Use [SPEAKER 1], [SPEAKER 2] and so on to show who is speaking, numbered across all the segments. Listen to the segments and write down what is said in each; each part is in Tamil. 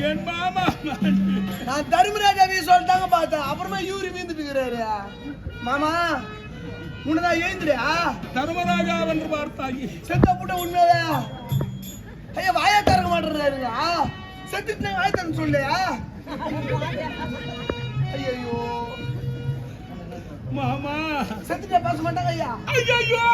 [SPEAKER 1] என் மாமா
[SPEAKER 2] நான் தர்மராஜாவே சொல்லிட்டாங்க பார்த்தேன் அப்புறமா இவரு வீந்துட்டு இருக்கிறாரு மாமா உன்னதான் எழுந்துடியா
[SPEAKER 1] தர்மராஜா என்று பார்த்தாய்.
[SPEAKER 2] செத்த புட்ட உண்மையா ஐயா வாயா திறக்க மாட்டேறாருங்க செத்துட்டு வாய திறந்து சொல்லையா ஐயோ
[SPEAKER 1] மாமா.
[SPEAKER 2] செத்துட்டா பேச மாட்டாங்க ஐயா.
[SPEAKER 1] ஐயோ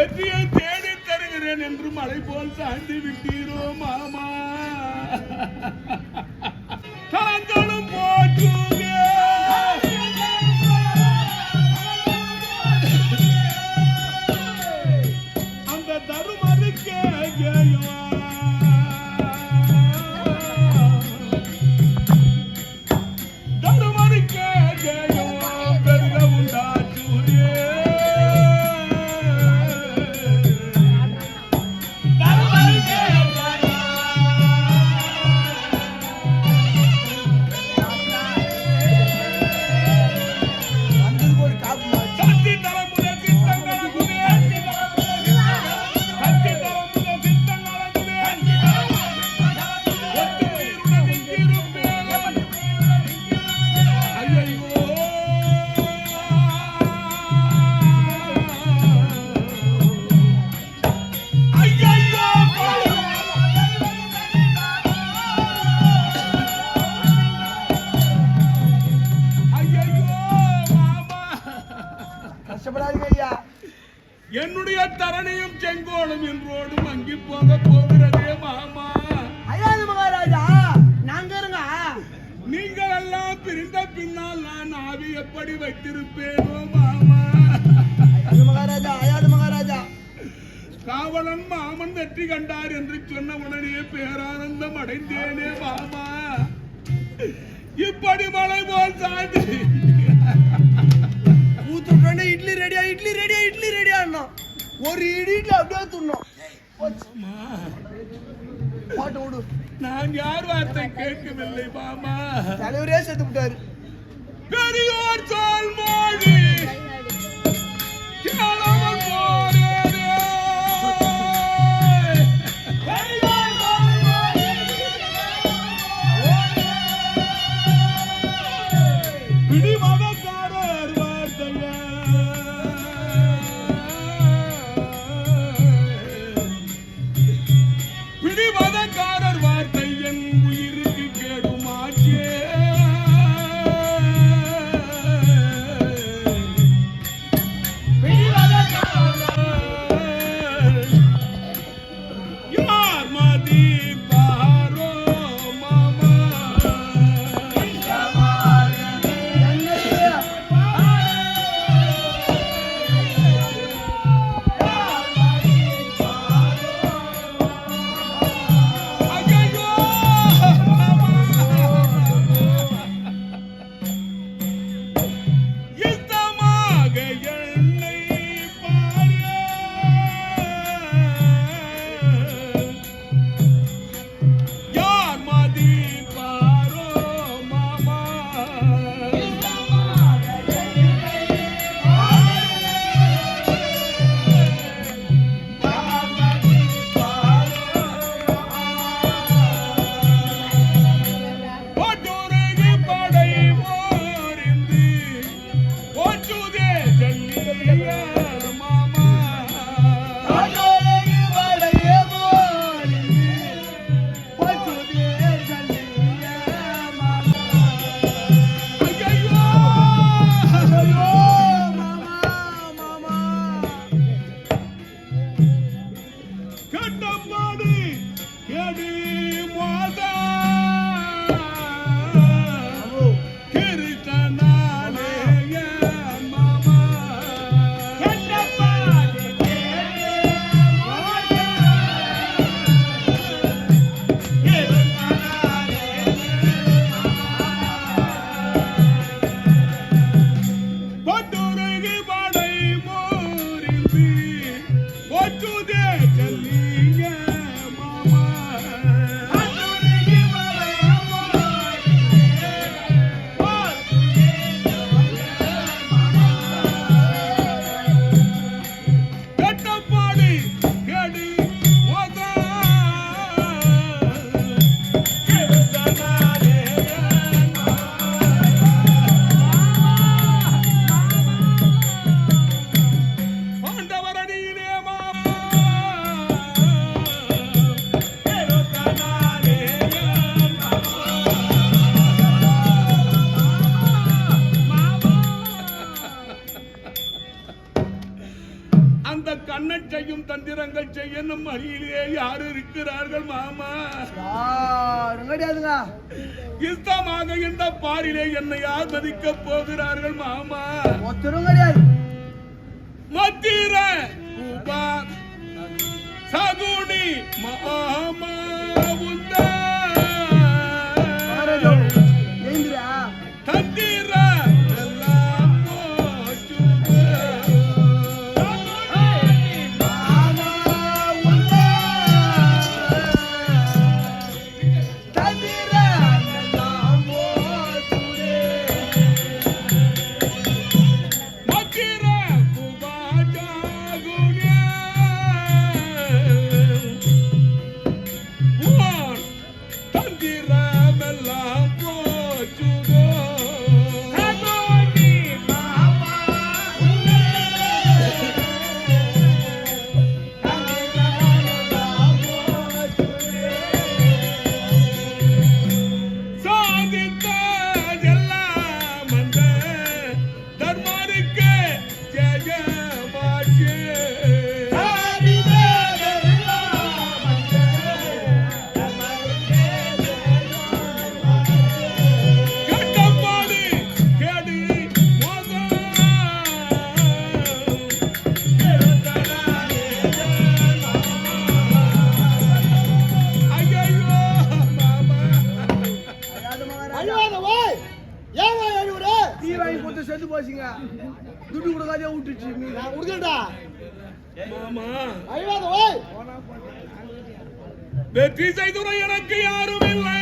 [SPEAKER 1] வெற்றியை தேடி தருகிறேன் என்று மலை போல் சாய்ந்து விட்டீரோ மாமா? என்னுடைய தரணியும் செங்கோலும் என்றோடு மங்கி போக போகிறதே மாமா.
[SPEAKER 2] ஐயாது மகாராஜா நாங்க இருங்க.
[SPEAKER 1] நீங்கள் எல்லாம் பிரிந்த பின்னால் நான் ஆவி எப்படி வைத்திருப்பேனோ மாமா.
[SPEAKER 2] மகாராஜா
[SPEAKER 1] காவலன் மாமன் வெற்றி கண்டார் என்று சொன்ன உடனே பேரானந்தம் அடைந்தேனே மாமா. இப்படி மலை போல் சாய்ந்து
[SPEAKER 2] ஊத்துட்டு இட்லி ரெடியா இட்லி ரெடியா இட்லி ரெடியா ஒரு இடி இட்லி அப்படியே துண்ணோம். போட்டு விடு
[SPEAKER 1] நான் யார் வார்த்தை கேட்கவில்லை மாமா.
[SPEAKER 2] தலைவரே செத்து விட்டாரு
[SPEAKER 1] பெரியோர் சொல் மொழி கட்டப்பாடு கேடு. செய்யும் தந்திரங்கள் செய்ய நம் அணியிலே யார் இருக்கிறார்கள் மாமா?
[SPEAKER 2] கிடையாதுங்க.
[SPEAKER 1] இஷ்டமாக இந்த பாரிலே என்னை யார் மதிக்க போகிறார்கள் மாமா.
[SPEAKER 2] ஒருத்தரும் கிடையாது.
[SPEAKER 1] மத்திர சகுனி மாமா
[SPEAKER 3] ஏன் அழுவுற
[SPEAKER 2] டீ வாங்கி கொடுத்து செத்து போச்சுங்க. துட்டு கொடுக்காதே விட்டுச்சு நீ
[SPEAKER 3] நான் கொடுக்கட்டா
[SPEAKER 1] மாமா.
[SPEAKER 3] அழுவாத ஓய்.
[SPEAKER 1] வெற்றி செய்துற எனக்கு யாரும் இல்லை.